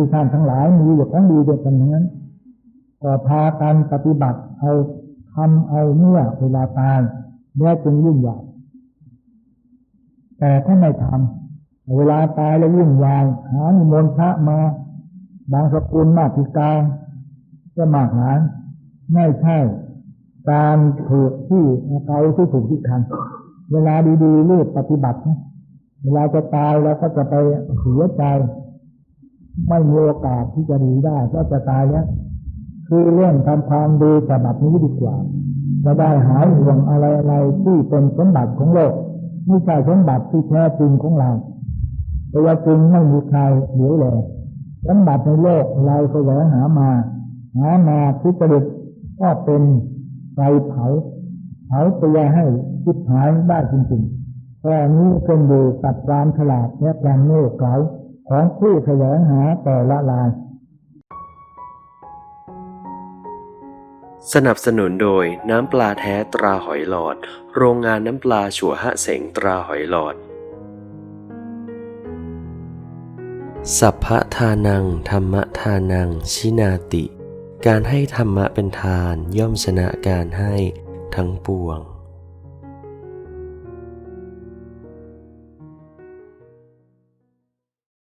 ผู้ท่านทั้งหลายมีอยู่ของดีด้วยกันทั้งนั้นก็พากันปฏิบัติเอาทำเอาเมื่อเวลาตายแล้วจึงยุ่งยากแต่ถ้าไม่ทำเวลาตายแล้วยุ่งยากหานิมนต์พระมา บางสกุลมากพิการก็มากหาไม่ใช่การถูกที่เกาที่ถูกที่คันเวลาดีๆรีบปฏิบัตินะเวลาจะตายแล้วก็จะไปเสียใจ ไม่มีโอกาสที่จะดีได้ก็จะตายแล้วคือเรื่องทำความดีฉบับนี้ดีกว่า จะได้หายห่วงอะไรอะไรๆที่เป็นสมบัติของโลกไม่ใช่สมบัติที่แท้จริงของเราตัวจริงไม่มีใครเหลือเลยสมบัติในโลกเราแสวงหามา หามาทุจริตก็เป็นไฟเผาเผาตัวให้คิดหายได้จริงๆแต่นี้เป็นอยู่กับความฉลาดและความโง่เขลา ของผู้แสวงหาแต่ละราย สนับสนุนโดยน้ำปลาแท้ตราหอยหลอด โรงงานน้ำปลาฉัวหะเสงตราหอยหลอด สัพพะทานัง ธรรมทานัง ชินาติ การให้ธรรมะเป็นทานย่อมชนะการให้ทั้งปวง